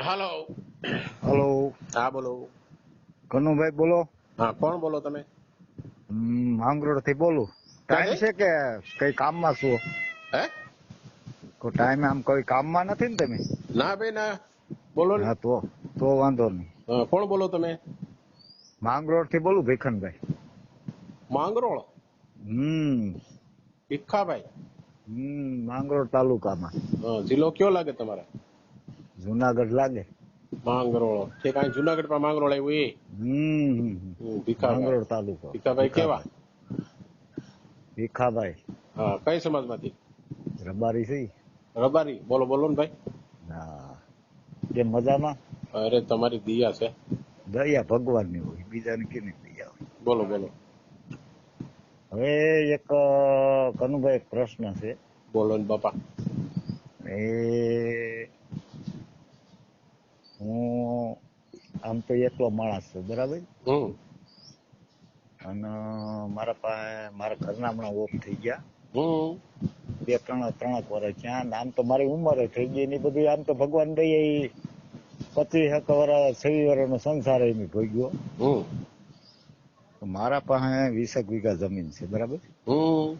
હાલો. Hello. હા બોલો. કનુભાઈ બોલો. હા કોણ બોલો તમે? માંગરોળથી બોલું. ટાઈમ છે? કે કઈ કામમાં છો? હે? ટાઈમે આમ કોઈ કામમાં નથી ને તમે? ના ભાઈ ના. બોલો હા તો તો વાંધો નહીં. કોણ બોલો તમે? માંગરોળથી બોલું ભીખનભાઈ. માંગરોળ? હમ. ભીખાભાઈ. હમ માંગરોળ તાલુકામાં. જિલ્લો કયો લાગે તમારે? જુનાગઢ લાગે. માંગરોળ. ઠીક અહીં જુનાગઢ પણ માંગરોળ આવ્યું એ? હમ ભીખાભાઈ. તાલુકો. ભીખાભાઈ કેવા? ભીખાભાઈ. હા કઈ સમાજમાંથી? રબારી છે રબારી. બોલો બોલો ને ભાઈ. હા જે મજામાં? અરે તમારી દિયા છે. દયા ભગવાનની હોય. બીજાની કેની દયા હોય? બોલો બોલો. હવે એક કનુભાઈ એક પ્રશ્ન છે. બોલો ને બાપા. એ હું આમ તો એકલો માણસ છું બરાબર? અને મારા પાસે મારા ઘરના હમણાં ઓફ થઈ ગયા. બે ત્રણ ત્રણ વર્ષ ત્યાં આમ તો મારી ઉંમર થઈ ગઈ ને બધું આમ તો ભગવાન દઈએ પચીસ એક વર્ષ છવ્વીસ વર્ષનો સંસાર એમ ભોગ્યો. હમ. મારા પાસે વીસેક વીઘા જમીન છે બરાબર? હમ.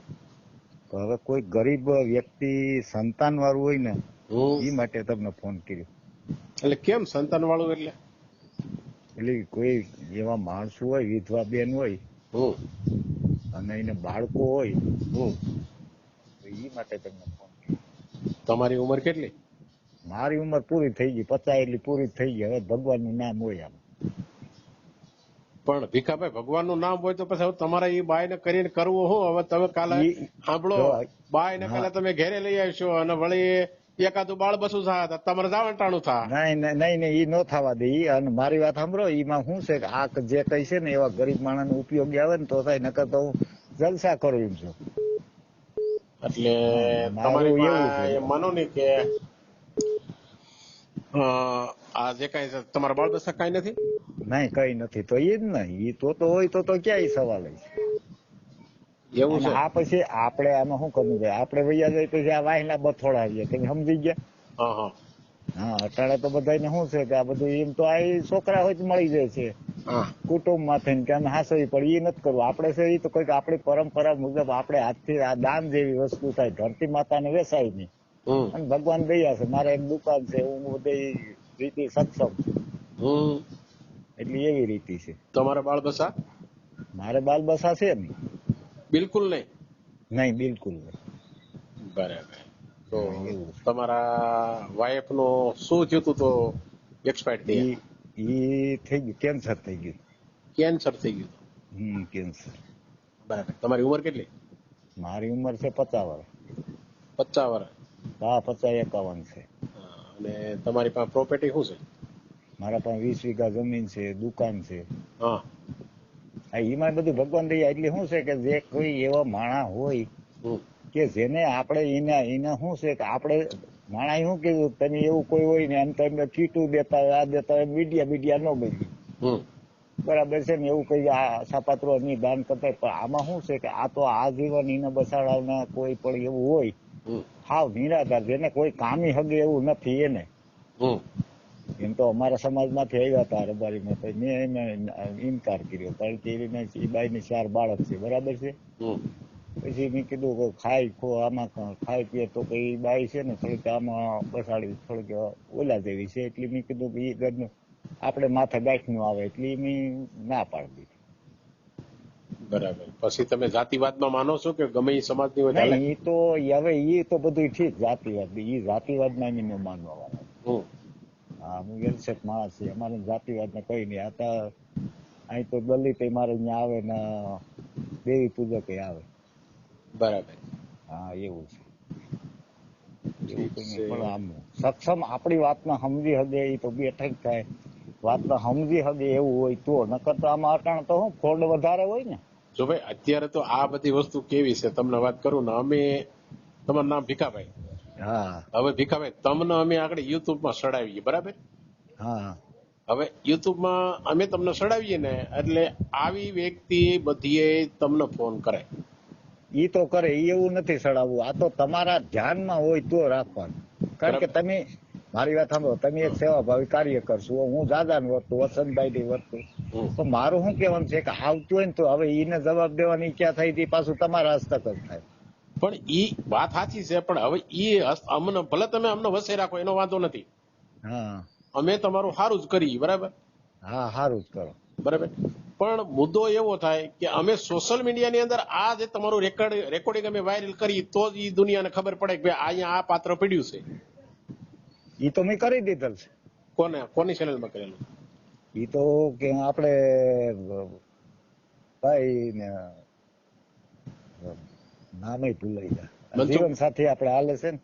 હવે કોઈ ગરીબ વ્યક્તિ સંતાન વાળું હોય ને એ માટે તમને ફોન કર્યો. એટલે કેમ સંતાન વાળું એટલે? એટલે કોઈ જેવા માણસો હોય વિધવા બેન હોય અને એને બાળકો હોય એ માટે તમને ફોન તમારી ઉંમર કેટલી? મારી ઉંમર પૂરી થઈ ગઈ પચાસ એટલી પૂરી થઈ ગઈ. હવે ભગવાનનું નામ હોય આમ. પણ ભીખાભાઈ ભગવાનનું નામ હોય તો પછી હવે તમારે એ બાય ને કરીને કરવું હું? હવે તમે કાલે સાંભળો બાય ને. કાલે તમે ઘેરે લઈ આવશો અને વળી એકાદું બાળ બસું થાય તમારે જાવણ ટાણું થાય. નહીં નહીં નહીં ઈ નો થવા દે. ઈ અને મારી વાત સાંભળો ઈમાં શું છે કે આ જે કઈ છે ને એવા ગરીબ માણસ ઉપયોગી આવે ને તો થાય નકર તો હું જલસા કરું એમ છું. એટલે તમારું એવું. માનો ને કે આ જે કઈ છે તમારા બાળ બસા કઈ નથી? નહીં કઈ નથી. તો ઈ જ ને ઈ તો તો હોય તો તો ક્યાંય સવાલ છે એવું છે. આ પછી આપણે આમાં શું કરવું જોઈએ આપણે વૈયા જાય પછી આ વાહિના બથોડાવીએ તમે સમજી ગયા? હા અટાણે તો બધાને શું છે કે આ બધું એમ તો આ છોકરા હોય તો મળી જાય છે. કુટુંબમાંથી કે અમે હાસવી પડી એ નથી કરવું. આપણે છે એ તો કંઈક આપણી પરંપરા મુજબ આપણે હાથથી આ દાન જેવી વસ્તુ થાય. ધરતી માતાને વેસાય નહીં. અને ભગવાન દયા છે. મારે એક દુકાન છે હું બધી રીતે સક્ષમ છું. એટલે એવી રીતિ છે. તમારા બાળ બસા મારે બાલ બસા છે ને બિલકુલ નહીં. નહીં બિલકુલ નહીં. બરાબર. તો. તમારા વાઈફ નો શું થયું હતું તો એક્સપાયર થઈ ઈ થઈ ગયું કેન્સર થઈ ગયું. કેન્સર થઈ ગયું. હમ કેન્સર. બરાબર. તમારી ઉંમર કેટલી? મારી ઉંમર છે પચાસ વર્ષ. પચાસ વર્ષ. હા પચાસ એકાવન છે. અને તમારી પાસે પ્રોપર્ટી શું છે? મારા પાસે વીસ વીઘા જમીન છે દુકાન છે. હા. એમાં બધું ભગવાન દયા એટલે શું છે કે જે કોઈ એવા માણા હોય કે જેને આપણે એને એને શું છે કે આપણે માણા શું કીધું? તમે એવું કોઈ હોય ને એમ તમે ચીટું દેતા આ દેતા હોય મીડિયા મીડિયા ન બની. બરાબર છે ને એવું કઈ આ સાપાત્રો ની દાન કરતા પણ આમાં શું છે કે આ તો આજીવન એને બસાડાવના કોઈ પણ એવું હોય. હાવ નિરાધાર જેને કોઈ કામી હગે એવું નથી એને. હમ. એમ તો અમારા સમાજમાંથી આવ્યા હતા રબારીમાં તો મેં એને ઇનકાર કર્યો. કારણ કે એને એ બાઈની ચાર બાળક છે બરાબર છે? પછી મેં કીધું કે ખાઈ ખો આમાં ખાઈ પીએ તો કે બાઈ છે ને થોડીક આમાં બસાડી થોડીક ઓલા જેવી છે. એટલે મેં કીધું કે એ ઘરનું આપણે માથે ગાંઠનું આવે એટલે મેં ના પાડી દીધી. બરાબર. પછી તમે જાતિવાદમાં માનો છો કે ગમે એ સમાજની હોય ઈ તો હવે એ તો બધું ઠીક જાતિવાદ. એ જાતિવાદમાં એમ ન માનવા વાળા. હા હું એલસેટ માણસ છે. અમારે જાતિવાદ ને કઈ નહીં. આ અહીં તો દલિત મારે અહીંયા આવે ને દેવી પૂજક આવે. બરાબર. હા એવું છે. એવું કંઈ. પણ આમ સક્ષમ આપણી વાતને સમજી હદે એ તો બેઠક થાય. વાતને સમજી હદે એવું હોય તો. નકર તો આમાં અટાણ તો શું ફોડ વધારે હોય ને. જો ભાઈ અત્યારે તો આ બધી વસ્તુ કેવી છે? તમને વાત કરું ને અમે તમારું નામ ભીખાભાઈ. હા. હવે ભીખાભાઈ તમને અમે આગળ યુટ્યુબમાં સડાવીએ બરાબર? હા. હવે યુટ્યુબમાં અમે તમને સડાવીએ ને એટલે આવી વ્યક્તિ બધીએ તમને ફોન કરે. ઈ તો કરે ઈ એવું નથી સડાવવું. આ તો તમારા ધ્યાનમાં હોય તો રાખવાનું. કારણ કે તમે મારી વાત સાંભળો તમે એક સેવાભાવી કાર્ય કરશો હું દાદાને વર્તું વસંતભાઈ ની વર્તું તો મારું શું કહેવાનું છે કે આવતું હોય ને તો હવે એને જવાબ દેવાની ઈચ્છા થાય તે પાછું તમારા હસ્તક જ થાય. પણ ઈ વાત સાચી છે પણ હવે ઈ અમને ભલે તમે અમને વસે રાખો એનો વાંધો નથી. હા. અમે તમારું સારું જ કરી બરાબર? હા સારું જ કરો. બરાબર? પણ મુદ્દો એવો થાય કે અમે સોશિયલ મીડિયાની અંદર આ જે તમારું રેકોર્ડ રેકોર્ડિંગ અમે વાયરલ કરી તો જ એ દુનિયાને ખબર પડે કે ભાઈ અહીંયા આ પાત્ર પડ્યું છે. એ તો મેં કરી દીધેલ છે. કોને? કોની ચેનલમાં કરેલું? એ તો કે આપણે ભાઈ ને નામે ભૂલાઈ ગયા. જીવન સાથે આપણે હાલે છે ને.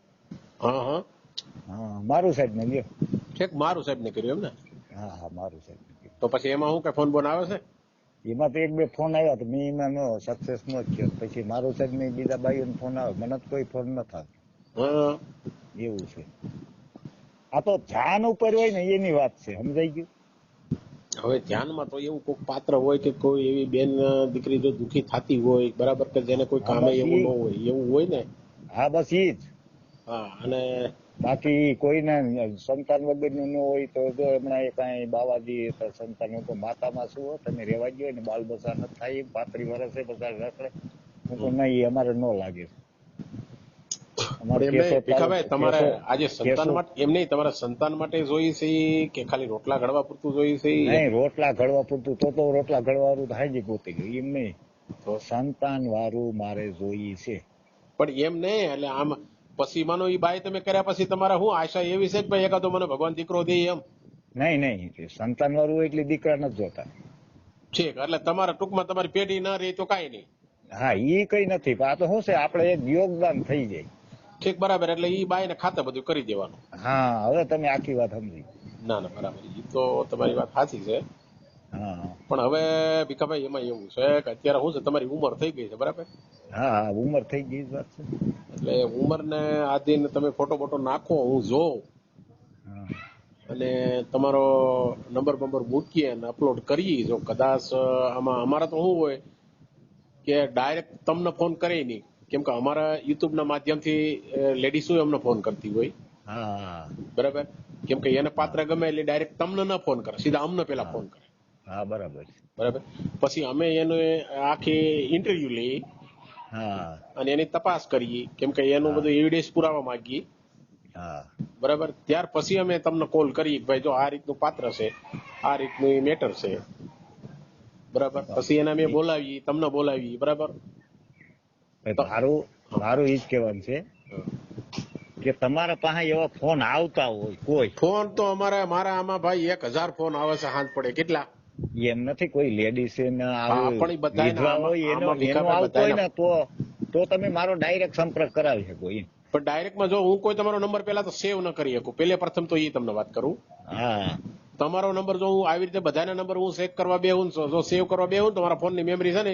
હા હા. હા મારું સાહેબ ને લ્યો. ઠેક મારું સાહેબ ને કર્યું એમ ને? હા હા મારું સાહેબ તો પછી એમાં હું કઈ ફોન બોન આવે છે? એમાં તો એક બે ફોન આવ્યા તો મેં એમાં નો સક્સેસ નો થયો. પછી મારું સાહેબ ને બીજા ભાઈઓ ફોન આવે. મને તો કોઈ ફોન ન થાય એવું છે. આ તો ધ્યાન ઉપર હોય ને એની વાત છે. સમજાઈ ગયું? હવે ધ્યાનમાં તો એવું કોઈક પાત્ર હોય કે કોઈ એવી બેન દીકરી જો દુખી થતી હોય બરાબર કે જેને કોઈ કામે એવું ન હોય એવું હોય ને? હા બસ એ જ. હા અને બાકી કોઈને સંતાન વગરનું ન હોય તો જો હમણાં એ કાંઈ બાવાજી સંતાન તો માતામાં શું હો, તમે રેવા ગયો ને બાલ બસા ન થાય પાંત્રી વર્ષે બધા રખડે હું તો નહીં અમારે ન લાગે. તમારે આજે સંતાન માટે એમ નહીં તમારા સંતાન માટે જોઈએ છે કે ખાલી રોટલા ઘડવા પૂરતું જોઈએ છે? નહીં રોટલા ઘડવા પૂરતું તો તો રોટલા ઘડવાનું હાજી ગોતી ગયું એમ નહીં. તો? સંતાન વાળું મારે જોઈએ છે. પણ એમ નહીં એટલે આમ પછી માનો ઈ બાઈ તમે કર્યા પછી તમારે શું આશા એવી છે કે ભાઈ એકાદો મને ભગવાન દીકરો દે એમ? નહીં નહીં સંતાન વાળું એટલે દીકરા નથી જોતા. ઠીક એટલે તમારા ટૂંકમાં તમારી પેઢી ના રહી તો કાંઈ નહીં. હા એ કઈ નથી આ તો શું છે આપણે એક યોગદાન થઈ જાય. ઠીક બરાબર એટલે ઈ બાઈને ખાતે બધું કરી દેવાનું. હા હવે તમે આખી વાત સમજી. ના ના બરાબર ઈ તો તમારી વાત સાચી છે. હા. પણ હવે ભીખાભાઈ એમાં એવું છે કે અત્યારે શું છે તમારી ઉંમર થઈ ગઈ છે બરાબર? હા ઉંમર થઈ ગઈ વાત છે. એટલે ઉંમર ને આધીન તમે ફોટો બોટો નાખો હું જોઉં. અને તમારો નંબર બંબર મૂકીએ અને અપલોડ કરીએ. જો કદાચ આમાં અમારા તો શું હોય કે ડાયરેક્ટ તમને ફોન કરે નહીં. કેમ કે અમારા યુટ્યુબ ના માધ્યમથી લેડીઝો અમને ફોન કરતી હોય. હા. બરાબર? કેમ કે એને પાત્ર ગમે એટલે ડાયરેક્ટ તમને ન ફોન કરે. સીધા અમને પેલા ફોન કરે. હા બરાબર બરાબર? પછી અમે એને આખી ઇન્ટરવ્યુ લઈએ. હા અને એની તપાસ કરીએ. કેમ કે એનું બધું એવિડન્સ પુરાવા માંગીએ. હા. બરાબર? ત્યાર પછી અમે તમને કોલ કરીએ ભાઈ જો આ રીતનું પાત્ર છે આ રીતનું મેટર છે. બરાબર? પછી એને અમે બોલાવીએ તમને બોલાવીએ. બરાબર? મારું મારું એ જ કહેવાનું છે કે તમારા પાસે એવા ફોન આવતા હોય કોઈ. ફોન તો અમારા મારા આમાં ભાઈ એક હજાર ફોન આવે છે હાથ પડે. કેટલા? એમ નથી કોઈ લેડીઝ તો તમે મારો ડાયરેક્ટ સંપર્ક કરાવી શકો એમ પણ ડાયરેક્ટમાં જો હું કોઈ તમારો નંબર પેલા તો સેવ ન કરી શકું. પેલે પ્રથમ તો એ તમને વાત કરું. હા. તમારો નંબર જો હું આવી રીતે બધાના નંબર હું સેવ કરવા બે હું જો સેવ કરવા બે હું તમારા ફોનની મેમરી છે ને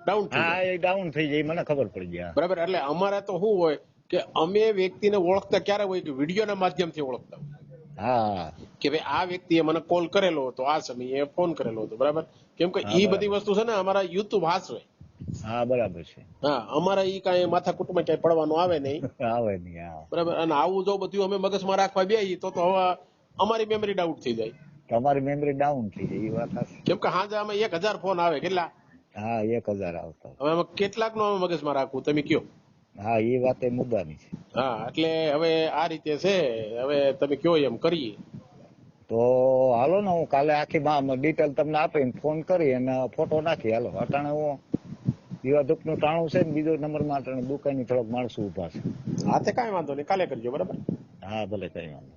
ડાઉન હા એ ડાઉન થઈ જાય મને ખબર પડી જાય બરાબર એટલે અમારે તો શું હોય કે અમે વ્યક્તિને ઓળખતા ક્યારે હોય કે વિડીયોના માધ્યમથી ઓળખતા હોય. હા. કે ભાઈ આ વ્યક્તિએ મને કોલ કરેલો હતો આ સમયે ફોન કરેલો હતો બરાબર? કેમ કે એ ઈ બધી વસ્તુ છે ને અમારા યુટ્યુબ હાસવે હા બરાબર છે. હા અમારા ઈ કાંઈ માથા કુટુંબમાં ક્યાંય પડવાનું આવે નહીં. આવે નહીં હા. બરાબર? અને આવું જો બધું અમે મગજમાં રાખવા બેહી તો તો હવે અમારી મેમરી ડાઉટ થઈ જાય. તમારી મેમરી ડાઉન થઈ જાય એ વાત સાચી. કેમ કે હાજે અમે એક હજાર ફોન આવે કેટલા? હા એક હજાર આવતા. હવે અમે કેટલાક નો અમે મગજમાં રાખવું તમે કયો? હા એ વાત એ મુદ્દાની છે. હા એટલે હવે આ રીતે છે હવે તમે કયો એમ કરીએ. તો હાલો ને હું કાલે આખી ડિટેલ તમને આપીને ફોન કરી અને ફોટો નાખી. હાલો અટાણે હું દીવા દુઃખનું ટાણું છે ને બીજો નંબરમાં અટાણે દુકાન થોડોક માણસો ઊભા છે. હા તે કઈ વાંધો નહીં. કાલે કરજો બરાબર? હા ભલે કઈ વાંધો